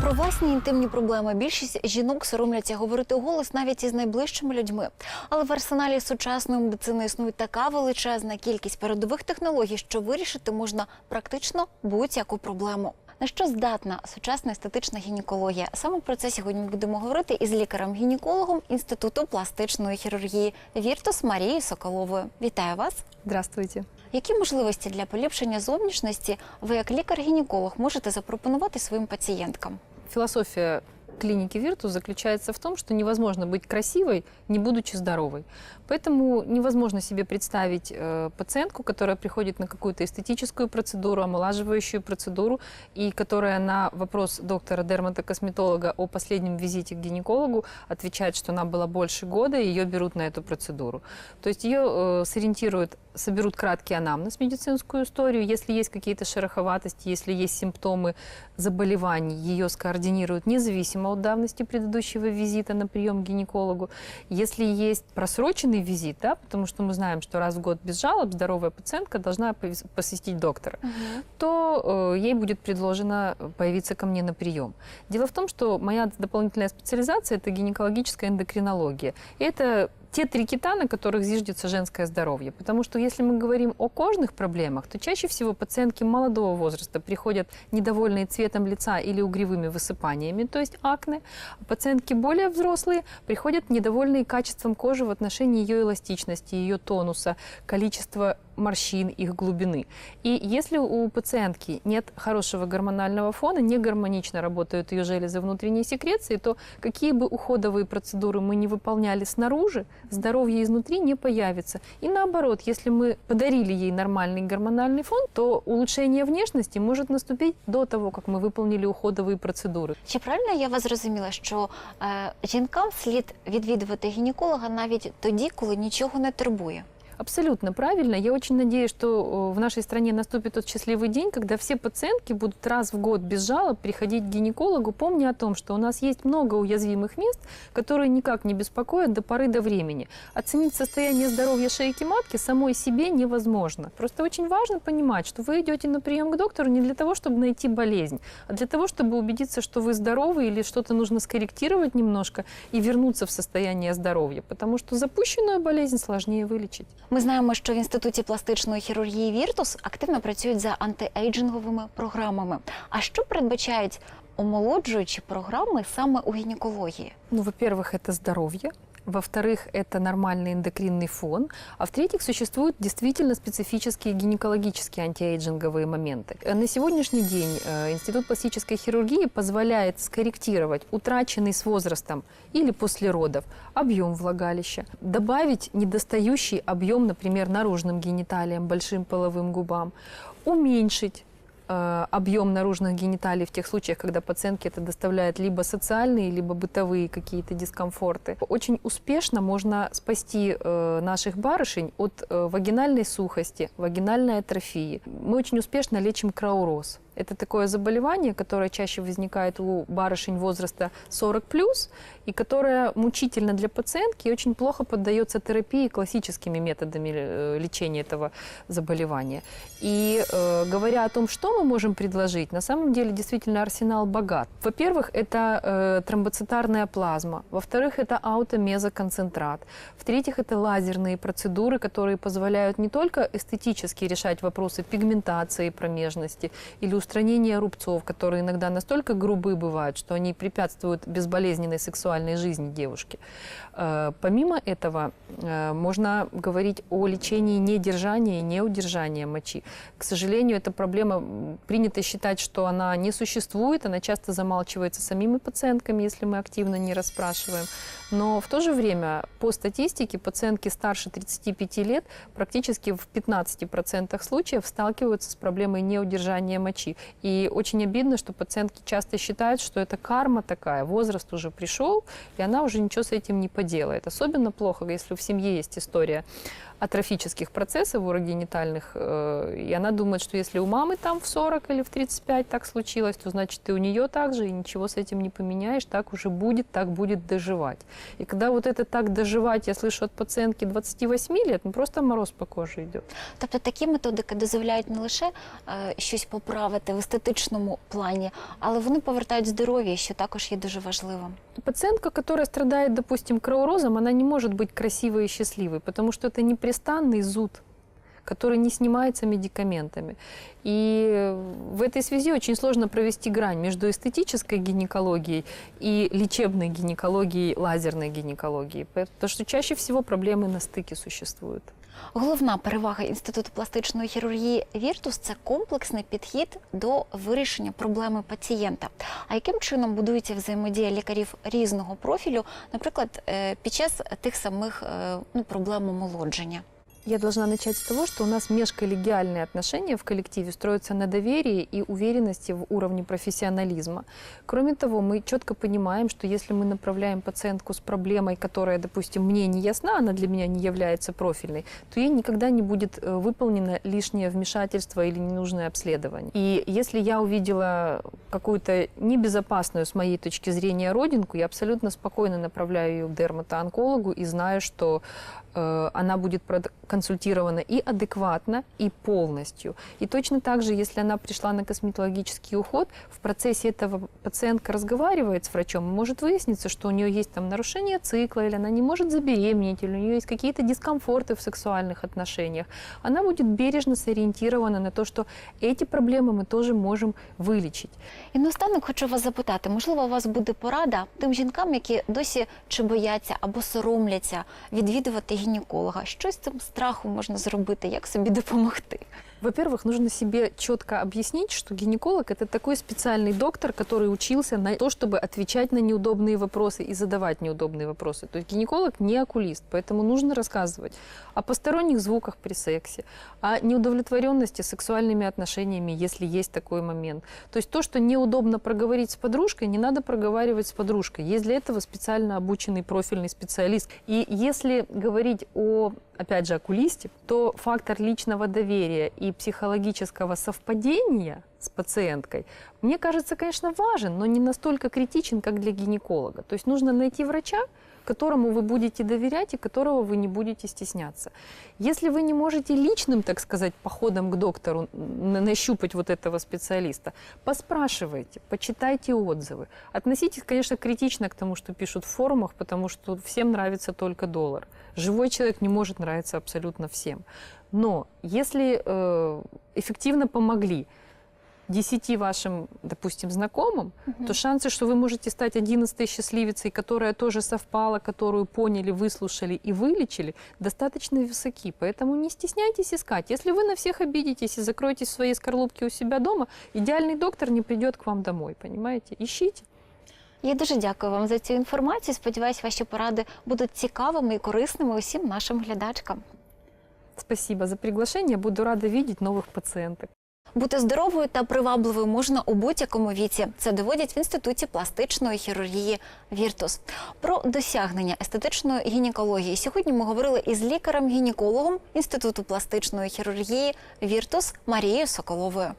Про власні інтимні проблеми більшість жінок соромляться говорити голос навіть із найближчими людьми. Але в арсеналі сучасної медицини існує така величезна кількість передових технологій, що вирішити можна практично будь-яку проблему. На що здатна сучасна естетична гінекологія? Саме про це сьогодні ми будемо говорити із лікарем-гінекологом Інституту пластичної хірургії Віртус Марією Соколовою. Вітаю вас! Здравствуйте. Які можливості для поліпшення зовнішності ви, як лікар-гінеколог, можете запропонувати своїм пацієнткам? Философия клиники Virtus заключается в том, что невозможно быть красивой, не будучи здоровой. Поэтому невозможно себе представить э, пациентку, которая приходит на какую-то эстетическую процедуру, омолаживающую процедуру, и которая на вопрос доктора-дерматокосметолога о последнем визите к гинекологу отвечает, что она была больше года, и ее берут на эту процедуру. То есть ее э, сориентируют, соберут краткий анамнез, медицинскую историю. Если есть какие-то шероховатости, если есть симптомы заболеваний, ее скоординируют независимо от давности предыдущего визита на прием к гинекологу. Если есть просроченный визит, да, потому что мы знаем, что раз в год без жалоб здоровая пациентка должна посетить доктора, то э, ей будет предложено появиться ко мне на прием. Дело в том, что моя дополнительная специализация – это гинекологическая эндокринология. И это те три кита, на которых зиждется женское здоровье. Потому что если мы говорим о кожных проблемах, то чаще всего пациентки молодого возраста приходят недовольные цветом лица или угревыми высыпаниями, то есть акне. А пациентки более взрослые приходят недовольные качеством кожи в отношении ее эластичности, ее тонуса, количества морщин, их глубины. И если у пациентки нет хорошего гормонального фона, не гармонично работают ее железы внутренней секреции, то какие бы уходовые процедуры мы не выполняли снаружи, здоровье изнутри не появится. И наоборот, если мы подарили ей нормальный гормональный фон, то улучшение внешности может наступить до того, как мы выполнили уходовые процедуры. Чи правильно я вас зрозуміла, що е, жінкам слід відвідувати гінеколога навіть тоді, коли нічого не турбує? Абсолютно правильно. Я очень надеюсь, что э, в нашей стране наступит тот счастливый день, когда все пациентки будут раз в год без жалоб приходить к гинекологу, помня о том, что у нас есть много уязвимых мест, которые никак не беспокоят до поры до времени. Оценить состояние здоровья шейки матки самой себе невозможно. Просто очень важно понимать, что вы идете на прием к доктору не для того, чтобы найти болезнь, а для того, чтобы убедиться, что вы здоровы или что-то нужно скорректировать немножко и вернуться в состояние здоровья, потому что запущенную болезнь сложнее вылечить. Ми знаємо, що в інституті пластичної хірургії Віртус активно працюють за антиейджинговими програмами. А що передбачають омолоджуючі програми саме у гінекології? Ну, во-первых, это здоровье. Во-вторых, это нормальный эндокринный фон. А в-третьих, существуют действительно специфические гинекологические антиэйджинговые моменты. Э, На сегодняшний день э, Институт пластической хирургии позволяет скорректировать утраченный с возрастом или после родов объем влагалища, добавить недостающий объем, например, наружным гениталиям, большим половым губам, уменьшить объем наружных гениталий в тех случаях, когда пациентке это доставляет либо социальные, либо бытовые какие-то дискомфорты. Очень успешно можно спасти э, наших барышень от э, вагинальной сухости, вагинальной атрофии. Мы очень успешно лечим крауроз. Это такое заболевание, которое чаще возникает у барышень возраста 40 и которое мучительно для пациентки и очень плохо поддается терапии классическими методами э, лечения этого заболевания. И э, говоря о том, что мы можем предложить, на самом деле действительно арсенал богат. Во-первых, это э, тромбоцитарная плазма. Во-вторых, это аутомезоконцентрат. В-третьих, это лазерные процедуры, которые позволяют не только эстетически решать вопросы пигментации промежности или устранения рубцов, которые иногда настолько грубы бывают, что они препятствуют безболезненной сексуальной жизни девушки. Э, Помимо этого, э, можно говорить о лечении недержания и неудержания мочи. К сожалению, эта проблема принято считать, что она не существует, она часто замалчивается самими пациентками, если мы активно не расспрашиваем. Но в то же время, по статистике, пациентки старше 35 лет практически в 15% случаев сталкиваются с проблемой неудержания мочи. И очень обидно, что пациентки часто считают, что это карма такая, возраст уже пришел, и она уже ничего с этим не поделает. Особенно плохо, если в семье есть история атрофических процессов урогенитальных, э, и она думает, что если у мамы там в 40 или в 35 так случилось, то значит и у нее так же, и ничего с этим не поменяешь, так уже будет, так будет доживать. И когда вот это так доживать, я слышу от пациентки 28 лет, ну просто мороз по коже идет. Тобто такі методики дозволяють не лише е, щось поправити в естетичному плані, але вони повертають здоров'я, що також є дуже важливим. Пациентка, которая страдает, допустим, кроворозом, она не может быть красивой и счастливой, потому что это непрестанный зуд, который не снимается медикаментами. И в этой связи очень сложно провести грань между эстетической гинекологией и лечебной гинекологией, лазерной гинекологией, потому что чаще всего проблемы на стыке существуют. Головна перевага інституту пластичної хірургії Віртус це комплексний підхід до вирішення проблеми пацієнта. А яким чином будується взаємодія лікарів різного профілю, наприклад, е, під час тих самих е, ну, проблем омолодження? Я должна начать с того, что у нас межколлегиальные отношения в коллективе строятся на доверии и уверенности в уровне профессионализма. Кроме того, мы четко понимаем, что если мы направляем пациентку с проблемой, которая, допустим, мне не ясна, она для меня не является профильной, то ей никогда не будет э, выполнено лишнее вмешательство или ненужное обследование. И если я увидела какую-то небезопасную, с моей точки зрения, родинку, я абсолютно спокойно направляю ее к дерматоонкологу и знаю, что она будет проконсультирована и адекватно, и полностью. И точно так же, если она пришла на косметологический уход, в процессе этого пациентка разговаривает с врачом, и может выясниться, что у нее есть там нарушение цикла, или она не может забеременеть, или у нее есть какие-то дискомфорты в сексуальных отношениях. Она будет бережно сориентирована на то, что эти проблемы мы тоже можем вылечить. І наостанок хочу вас запитати, можливо, у вас буде порада тим жінкам, які досі чи бояться або соромляться відвідувати гінеколога. Що з цим страхом можна зробити? Як собі допомогти? Во-первых, нужно себе четко объяснить, что гинеколог это такой специальный доктор, который учился на то, чтобы отвечать на неудобные вопросы и задавать неудобные вопросы. То есть гинеколог не окулист, поэтому нужно рассказывать о посторонних звуках при сексе, о неудовлетворенности сексуальными отношениями, если есть такой момент. То есть то, что неудобно проговорить с подружкой, не надо проговаривать с подружкой. Есть для этого специально обученный профильный специалист. И если говорить о опять же, окулисте, то фактор личного доверия и психологического совпадения с пациенткой, мне кажется, конечно, важен, но не настолько критичен, как для гинеколога. То есть нужно найти врача, которому вы будете доверять и которого вы не будете стесняться. Если вы не можете личным, так сказать, походом к доктору на- нащупать вот этого специалиста, поспрашивайте, почитайте отзывы. Относитесь, конечно, критично к тому, что пишут в форумах, потому что всем нравится только доллар. Живой человек не может нравиться абсолютно всем. Но если э, эффективно помогли 10 вашим, допустим, знакомым, то шансы, что вы можете стать одиннадцатой счастливицей, которая тоже совпала, которую поняли, выслушали и вылечили, достаточно высоки. Поэтому не стесняйтесь искать. Если вы на всех обидитесь и закроетесь в своей скорлупке у себя дома, идеальный доктор не придет к вам домой, понимаете? Ищите. Я дуже дякую вам за цю інформацію. Сподіваюсь, ваші поради будуть цікавими і корисними усім нашим глядачкам. Спасибо за приглашение. Буду рада видеть новых пациенток. Бути здоровою та привабливою можна у будь-якому віці. Це доводять в інституті пластичної хірургії Віртус. Про досягнення естетичної гінекології сьогодні ми говорили із лікарем-гінекологом інституту пластичної хірургії Віртус Марією Соколовою.